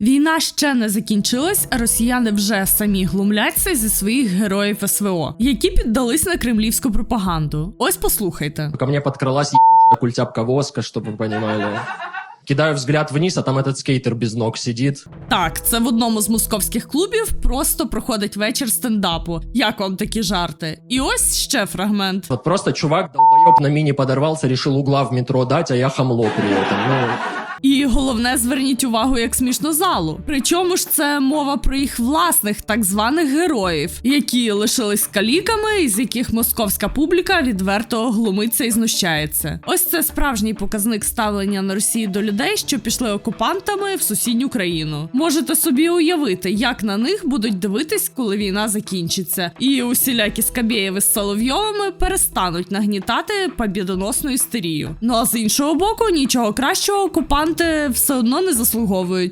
Війна ще не закінчилась, а росіяни вже самі глумляться зі своїх героїв СВО, які піддались на кремлівську пропаганду. Ось послухайте. Ко мне подкралась ебучая культяпка-воска, чтобы вы понимали. Кидаю взгляд вниз, а там этот скейтер без ног сидит. Так, це в одному з московських клубів просто проходить вечір стендапу. Як вам такі жарти? І ось ще фрагмент. Вот просто чувак долбоеб на мини подорвался, решил угла в метро дать, а я хамло при этом. Ну, І головне, зверніть увагу, як смішно залу. Причому ж це мова про їх власних так званих героїв, які лишились каліками, і з яких московська публіка відверто глумиться і знущається. Ось це справжній показник ставлення на Росії до людей, що пішли окупантами в сусідню країну. Можете собі уявити, як на них будуть дивитись, коли війна закінчиться, і усілякі скабєєви з Соловйовими перестануть нагнітати побідоносну істерію. Ну а з іншого боку, нічого кращого окупанти все одно не заслуговують.